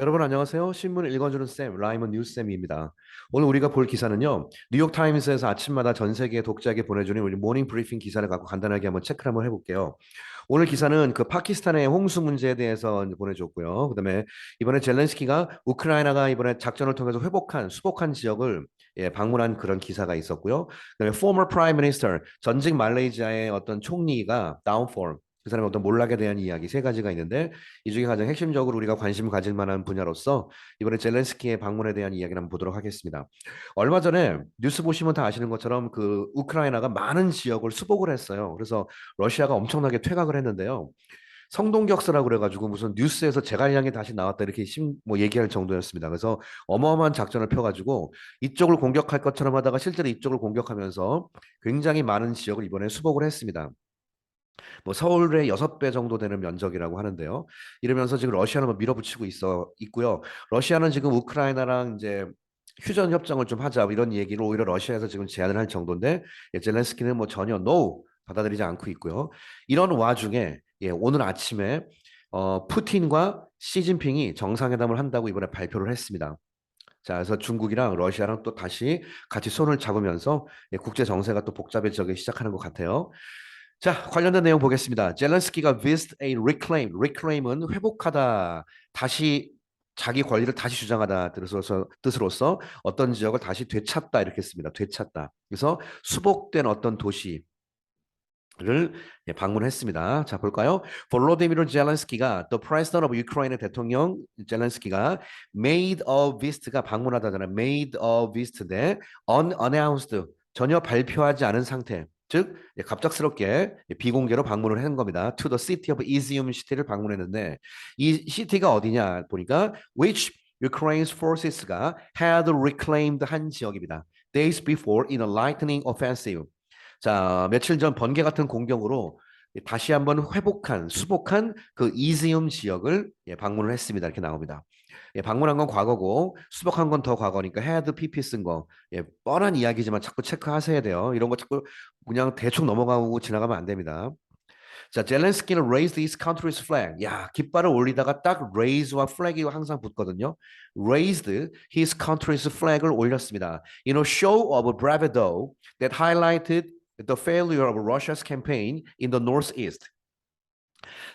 여러분 안녕하세요. 신문을 읽어주는 쌤, 라이먼 뉴스쌤입니다. 오늘 우리가 볼 기사는요. 뉴욕 타임스에서 아침마다 전 세계 독자에게 보내주는 우리 모닝 브리핑 기사를 갖고 간단하게 한번 체크를 한번 해볼게요. 오늘 기사는 그 파키스탄의 홍수 문제에 대해서 보내줬고요. 그다음에 이번에 젤렌스키가 우크라이나가 이번에 작전을 통해서 회복한 수복한 지역을 예, 방문한 그런 기사가 있었고요. 그다음에 former prime minister 전직 말레이시아의 어떤 총리가 downfall 그 사람의 어떤 몰락에 대한 이야기 세 가지가 있는데 이 중에 가장 핵심적으로 우리가 관심 가질 만한 분야로서 이번에 젤렌스키의 방문에 대한 이야기를 한번 보도록 하겠습니다. 얼마 전에 뉴스 보시면 다 아시는 것처럼 그 우크라이나가 많은 지역을 수복을 했어요. 그래서 러시아가 엄청나게 퇴각을 했는데요. 성동격서라고 그래가지고 무슨 뉴스에서 제갈량이 다시 나왔다 이렇게 심, 뭐 얘기할 정도였습니다. 그래서 어마어마한 작전을 펴가지고 이쪽을 공격할 것처럼 하다가 실제로 이쪽을 공격하면서 굉장히 많은 지역을 이번에 수복을 했습니다. 뭐 서울의 여섯 배 정도 되는 면적이라고 하는데요. 이러면서 지금 러시아는 뭐 밀어붙이고 있어 있고요. 러시아는 지금 우크라이나랑 이제 휴전 협정을 좀 하자 이런 얘기를 오히려 러시아에서 지금 제안을 할 정도인데 예, 젤렌스키는 뭐 전혀 no 받아들이지 않고 있고요. 이런 와중에 예, 오늘 아침에 어, 푸틴과 시진핑이 정상회담을 한다고 이번에 발표를 했습니다. 자, 그래서 중국이랑 러시아랑 또 다시 같이 손을 잡으면서 예, 국제 정세가 또 복잡해지기 시작하는 것 같아요. 자, 관련된 내용 보겠습니다. 젤렌스키가 visit a reclaim. reclaim은 회복하다, 다시 자기 권리를 다시 주장하다 뜻으로서, 뜻으로서 어떤 지역을 다시 되찾다 이렇게 씁니다. 되찾다. 그래서 수복된 어떤 도시 를 방문했습니다. 자 볼까요? 볼로디미르 젤렌스키가 the president of Ukraine 대통령 젤렌스키가 made a visit가 방문하다잖아요. made a visit인데 unannounced 전혀 발표하지 않은 상태. 즉 갑작스럽게 비공개로 방문을 한 겁니다. To the city of Izium 시티를 방문했는데 이 시티가 어디냐 보니까 which Ukraine's forces가 had reclaimed 한 지역입니다. Days before in a lightning offensive. 자 며칠 전 번개 같은 공격으로 다시 한번 회복한 수복한 그 이지움 지역을 방문을 했습니다. 이렇게 나옵니다. 예, 방문한 건 과거고 수복한 건 더 과거니까 헤드 PP 쓴 거. 예, 뻔한 이야기지만 자꾸 체크하셔야 돼요. 이런 거 자꾸 그냥 대충 넘어가고 지나가면 안 됩니다. 자, 젤렌스키는 raise his country's flag. 야, 깃발을 올리다가 딱 raise와 flag이 항상 붙거든요. raised his country's flag을 올렸습니다. In a show of bravado that highlighted the failure of Russia's campaign in the northeast.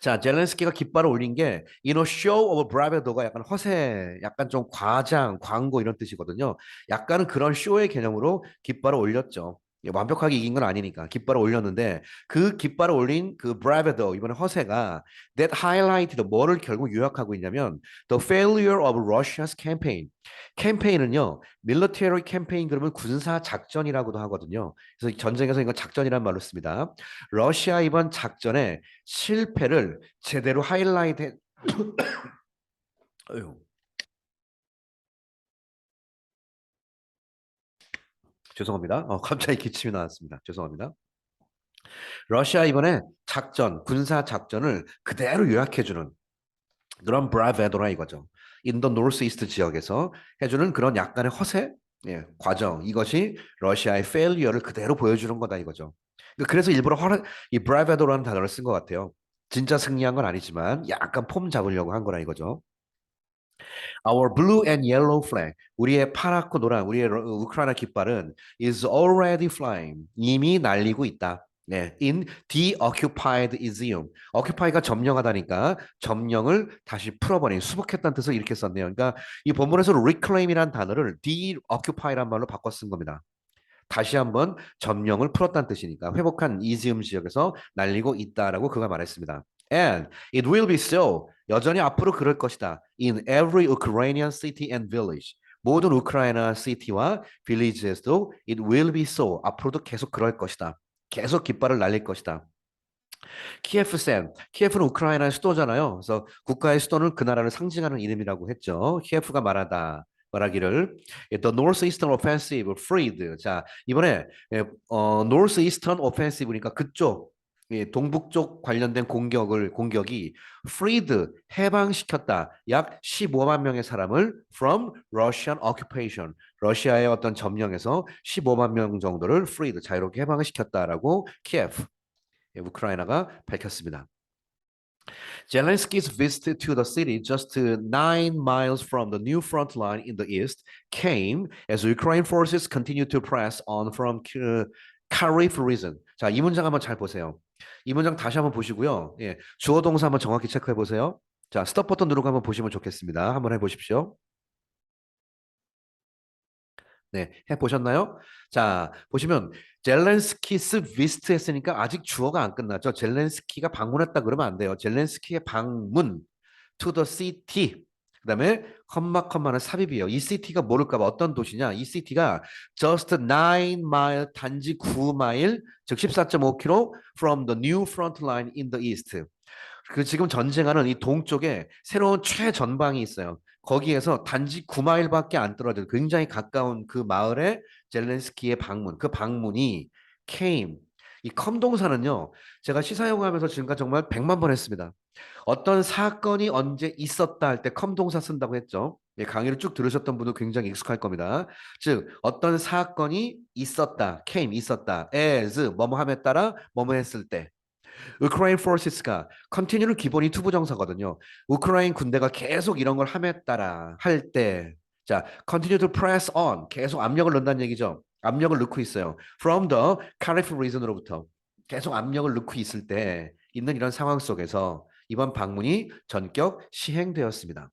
자, 젤렌스키가 깃발을 올린 게 a show of bravado가 약간 허세, 약간 좀 과장, 광고 이런 뜻이거든요. 약간은 그런 쇼의 개념으로 깃발을 올렸죠. 완벽하게 이긴 건 아니니까 깃발을 올렸는데 그 깃발을 올린 그 bravado 이번에 허세가 that highlighted 뭐를 결국 요약하고 있냐면 the failure of Russia's campaign. 캠페인은요 military campaign 그러면 군사 작전이라고도 하거든요. 그래서 전쟁에서 이건 작전이란 말로 씁니다. 러시아 이번 작전의 실패를 제대로 하이라이트 죄송합니다. 어, 갑자기 기침이 나왔습니다. 죄송합니다. 러시아 이번에 작전, 군사 작전을 그대로 요약해주는 그런 브라베도라 이거죠. 인도 노스 이스트 지역에서 해주는 그런 약간의 허세, 예, 과정 이것이 러시아의 페일리어를 그대로 보여주는 거다 이거죠. 그래서 일부러 허, 이 브라베도라는 단어를 쓴 것 같아요. 진짜 승리한 건 아니지만 약간 폼 잡으려고 한 거라 이거죠. Our blue and yellow flag, 우리의 파랗고 노란, 우리의 우크라이나 깃발은 is already flying, 이미 날리고 있다. 네, in deoccupied Izium. occupy가 점령하다니까 점령을 다시 풀어버린 수복했다는 뜻을 이렇게 썼네요. 그러니까 이 본문에서 reclaim이란 단어를 deoccupy란 말로 바꿔 쓴 겁니다. 다시 한번 점령을 풀었다는 뜻이니까 회복한 이지움 지역에서 날리고 있다라고 그가 말했습니다. And it will be so. 여전히 앞으로 그럴 것이다. In every Ukrainian city and village. 모든 우크라이나 시티와 빌리지에서도 it will be so. 앞으로도 계속 그럴 것이다. 계속 깃발을 날릴 것이다. 키예프 센, 키예프는 우크라이나의 수도잖아요. 그래서 국가의 수도는 그 나라를 상징하는 이름이라고 했죠. 키예프가 말하다. 말하기를 The Northeastern Offensive freed. 자 이번에 어, Northeastern Offensive니까 그쪽 예, 동북쪽 관련된 공격을 공격이 freed 해방시켰다. 약 15만 명의 사람을 from Russian occupation. 러시아의 어떤 점령에서 15만 명 정도를 freed 자유롭게 해방을 시켰다라고 키예프 예, 우크라이나가 밝혔습니다. Zelensky's visit to the city just uh, nine miles from the new front line in the east came as Ukraine forces continue to press on from uh, Kharkiv region. 자, 이 문장 한번 잘 보세요. 이 문장 다시 한번 보시고요. 예, 주어 동사 한번 정확히 체크해 보세요. 자, 스톱 버튼 누르고 한번 보시면 좋겠습니다. 한번 해 보십시오. 네, 해 보셨나요? 자, 보시면 젤렌스키 스 비스트 했으니까 아직 주어가 안 끝났죠. 젤렌스키가 방문했다 그러면 안 돼요. 젤렌스키의 방문 to the city. 그 다음에 컴마 컴마는 삽입이에요. 이 city가 모를까봐 어떤 도시냐? 이 city가 just 9 mile 단지 9 마일 즉 14.5km from the new front line in the east. 그 지금 전쟁하는 이 동쪽에 새로운 최전방이 있어요. 거기에서 단지 9마일밖에 안 떨어져 굉장히 가까운 그 마을에 젤렌스키의 방문, 그 방문이 came. 이 컴 동사는요. 제가 시사용 하면서 지금까지 정말 100만 번 했습니다. 어떤 사건이 언제 있었다 할 때 컴 동사 쓴다고 했죠. 예, 강의를 쭉 들으셨던 분도 굉장히 익숙할 겁니다. 즉 어떤 사건이 있었다, came 있었다, as 뭐뭐 함에 따라 뭐뭐 했을 때 우크라인 forces가 continue는 기본이 투부정사거든요. 우크라인 군대가 계속 이런 걸 함에 따라 할 때, 자, continue to press on, 계속 압력을 넣는다는 얘기죠. 압력을 넣고 있어요. From the Kharkiv region으로부터 계속 압력을 넣고 있을 때 있는 이런 상황 속에서 이번 방문이 전격 시행되었습니다.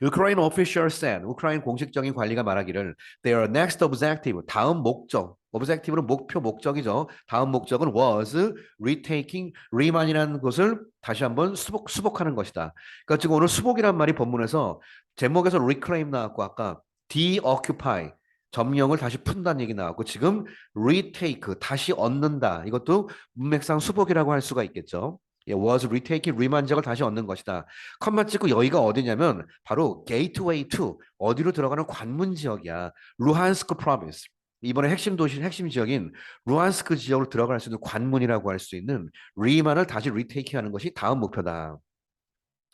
Ukraine officials said, 우크라인 공식적인 관리가 말하기를 their next objective, 다음 목적, objective는 목표, 목적이죠. 다음 목적은 was retaking Riman이라는 것을 다시 한번 수복, 수복하는 것이다. 그러니까 지금 오늘 수복이란 말이 본문에서 제목에서 reclaim 나왔고 아까 deoccupy 점령을 다시 푼다는 얘기 나왔고 지금 retake 다시 얻는다. 이것도 문맥상 수복이라고 할 수가 있겠죠. 예, was retaking 리만적을 다시 얻는 것이다. 컴마 찍고 여기가 어디냐면 바로 gateway to 어디로 들어가는 관문 지역이야. 루한스크 프로빈스. 이번에 핵심 도시 핵심 지역인 루한스크 지역으로 들어갈 수 있는 관문이라고 할 수 있는 리만을 다시 리테이크하는 것이 다음 목표다.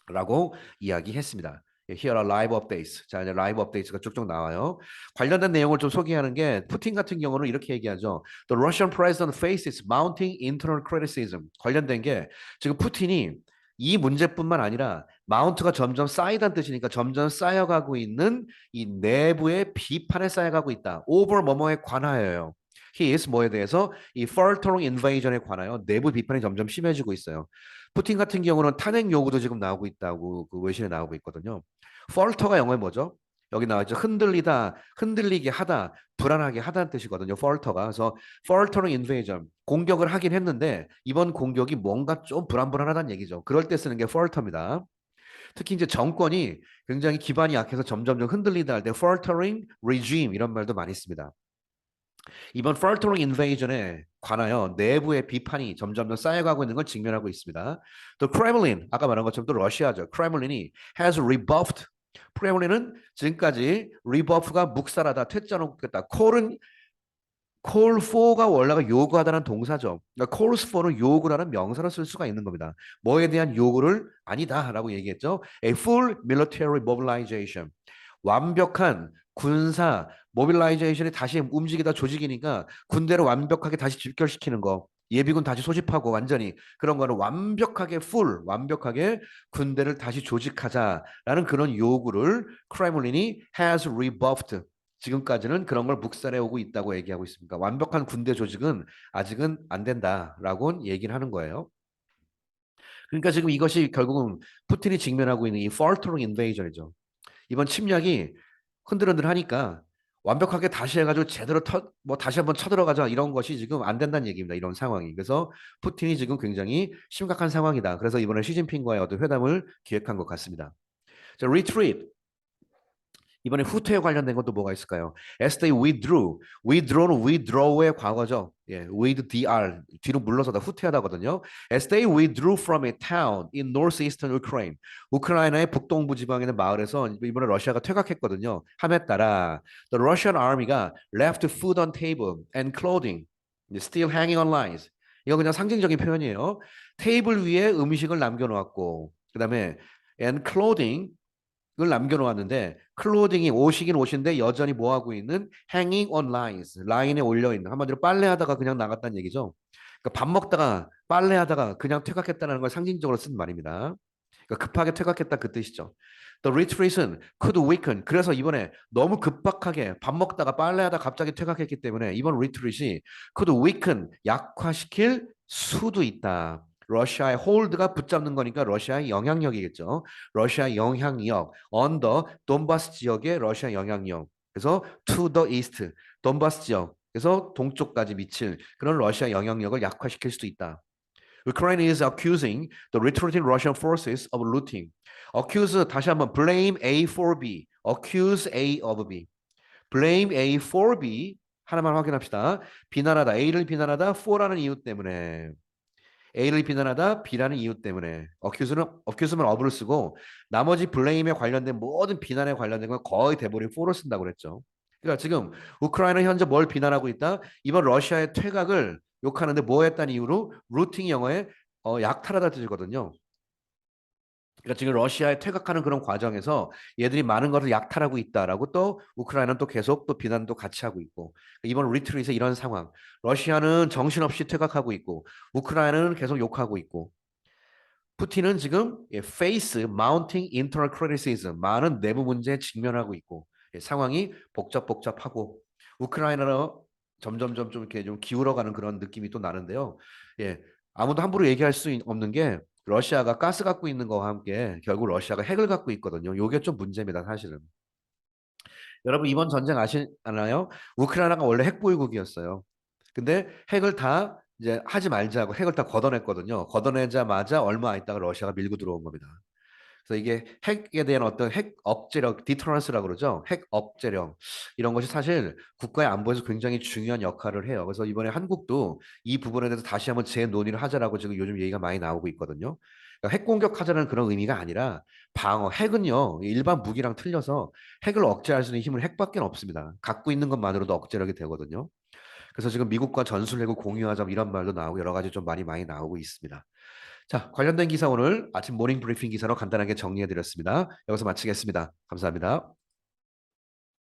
라고 이야기했습니다. 예, Here are live updates. 자, 이제 라이브 업데이트가 쭉쭉 나와요. 관련된 내용을 좀 소개하는 게 푸틴 같은 경우는 이렇게 얘기하죠. The Russian president faces mounting internal criticism. 관련된 게 지금 푸틴이 이 문제뿐만 아니라 마운트가 점점 쌓이다는 뜻이니까 점점 쌓여가고 있는 이 내부의 비판에 쌓여가고 있다. over 뭐뭐에 관하여요. He is 뭐에 대해서 이 faltering invasion에 관하여 내부 비판이 점점 심해지고 있어요. 푸틴 같은 경우는 탄핵 요구도 지금 나오고 있다고 그 외신에 나오고 있거든요. falter가 영어에 뭐죠? 여기 나와있죠. 흔들리다, 흔들리게 하다, 불안하게 하다는 뜻이거든요. falter가. 그래서 faltering invasion, 공격을 하긴 했는데 이번 공격이 뭔가 좀 불안불안하다는 얘기죠. 그럴 때 쓰는 게 falter입니다. 특히 이제 정권이 굉장히 기반이 약해서 점점점 흔들리다 할 때 faltering regime 이런 말도 많이 씁니다. 이번 faltering invasion에 관하여 내부의 비판이 점점 더 쌓여가고 있는 걸 직면하고 있습니다. 또 크레물린 아까 말한 것처럼 또 러시아죠. 크레물린이 has rebuffed. 크레물린은 지금까지 rebuff가 묵살하다, 퇴짜놓겠다. 콜은 call for가 원래가 요구하다는 동사죠. 그러니까 calls for는 요구라는 명사를 쓸 수가 있는 겁니다. 뭐에 대한 요구를 아니다라고 얘기했죠. A full military mobilization. 완벽한 군사 모빌라이제이션이 다시 움직이다 조직이니까 군대를 완벽하게 다시 집결시키는 거 예비군 다시 소집하고 완전히 그런 거는 완벽하게 풀 완벽하게 군대를 다시 조직하자라는 그런 요구를 크라이몰린이 has rebuffed 지금까지는 그런 걸 묵살해 오고 있다고 얘기하고 있습니다. 완벽한 군대 조직은 아직은 안 된다라고 얘기를 하는 거예요. 그러니까 지금 이것이 결국은 푸틴이 직면하고 있는 이 faltering invasion이죠. 이번 침략이 흔들흔들 하니까 완벽하게 다시 해가지고 제대로 터, 뭐 다시 한번 쳐들어가자 이런 것이 지금 안 된다는 얘기입니다. 이런 상황이. 그래서 푸틴이 지금 굉장히 심각한 상황이다. 그래서 이번에 시진핑과의 어떤 회담을 기획한 것 같습니다. 자, retreat. 이번에 후퇴에 관련된 것도 뭐가 있을까요? As they withdrew, withdraw는 withdraw의 과거죠. 예, withdr 뒤로 물러서다 후퇴하다거든요. As they withdrew from a town in northeastern Ukraine, 우크라이나의 북동부 지방에 있는 마을에서 이번에 러시아가 퇴각했거든요. 함에 따라 the Russian army가 left food on table and clothing still hanging on lines. 이거 그냥 상징적인 표현이에요. 테이블 위에 음식을 남겨놓았고, 그 다음에 and clothing 을 남겨놓았는데 클로딩이 옷이긴 옷인데 여전히 뭐 하고 있는 hanging on lines 라인에 올려 있는 한마디로 빨래하다가 그냥 나갔다는 얘기죠. 그러니까 밥 먹다가 빨래하다가 그냥 퇴각했다는 걸 상징적으로 쓴 말입니다. 그러니까 급하게 퇴각했다 그 뜻이죠. The retreat은 could weaken. 그래서 이번에 너무 급박하게 밥 먹다가 빨래하다 갑자기 퇴각했기 때문에 이번 retreat이 could weaken 약화시킬 수도 있다. 러시아의 홀드가 붙잡는 거니까 러시아의 영향력이겠죠. 러시아 영향력 언더 돈바스 지역의 러시아 영향력. 그래서 to the east 돈바스 지역. 그래서 동쪽까지 미칠 그런 러시아 영향력을 약화시킬 수도 있다. Ukraine is accusing the retreating Russian forces of looting. accuse 다시 한번 blame A for B. accuse A of B. blame A for B 하나만 확인합시다. 비난하다 A를 비난하다 for라는 이유 때문에 A를 비난하다 B라는 이유 때문에 accuse는 accuse면 of를 쓰고 나머지 blame에 관련된 모든 비난에 관련된 건 거의 대부분 for를 쓴다고 그랬죠. 그러니까 지금 우크라이나 현재 뭘 비난하고 있다? 이번 러시아의 퇴각을 욕하는데 뭐 했다는 이유로 루팅 영어에 어, 약탈하다 뜻이거든요. 그러니까 지금 러시아에 퇴각하는 그런 과정에서 얘들이 많은 것을 약탈하고 있다라고 또 우크라이나는 또 계속 또 비난도 같이 하고 있고 이번 리트릿에 이런 상황 러시아는 정신없이 퇴각하고 있고 우크라이나는 계속 욕하고 있고 푸틴은 지금 예, face mounting internal criticism 많은 내부 문제에 직면하고 있고 예, 상황이 복잡복잡하고 우크라이나는 점점점 좀 이렇게 좀 기울어가는 그런 느낌이 또 나는데요. 예, 아무도 함부로 얘기할 수 있- 없는 게 러시아가 가스 갖고 있는 거와 함께 결국 러시아가 핵을 갖고 있거든요. 요게 좀 문제입니다, 사실은. 여러분 이번 전쟁 아시나요? 우크라이나가 원래 핵 보유국이었어요. 근데 핵을 다 이제 하지 말자고 핵을 다 걷어냈거든요. 걷어내자마자 얼마 있다가 러시아가 밀고 들어온 겁니다. 그래서 이게 핵에 대한 어떤 핵 억제력, 디터런스라고 그러죠. 핵 억제력 이런 것이 사실 국가의 안보에서 굉장히 중요한 역할을 해요. 그래서 이번에 한국도 이 부분에 대해서 다시 한번 재논의를 하자라고 지금 요즘 얘기가 많이 나오고 있거든요. 그러니까 핵 공격하자는 그런 의미가 아니라 방어, 핵은요 일반 무기랑 틀려서 핵을 억제할 수 있는 힘은 핵밖에 없습니다. 갖고 있는 것만으로도 억제력이 되거든요. 그래서 지금 미국과 전술핵을 공유하자 뭐 이런 말도 나오고 여러 가지 좀 많이 많이 나오고 있습니다. 자, 관련된 기사 오늘 아침 모닝 브리핑 기사로 간단하게 정리해 드렸습니다. 여기서 마치겠습니다. 감사합니다.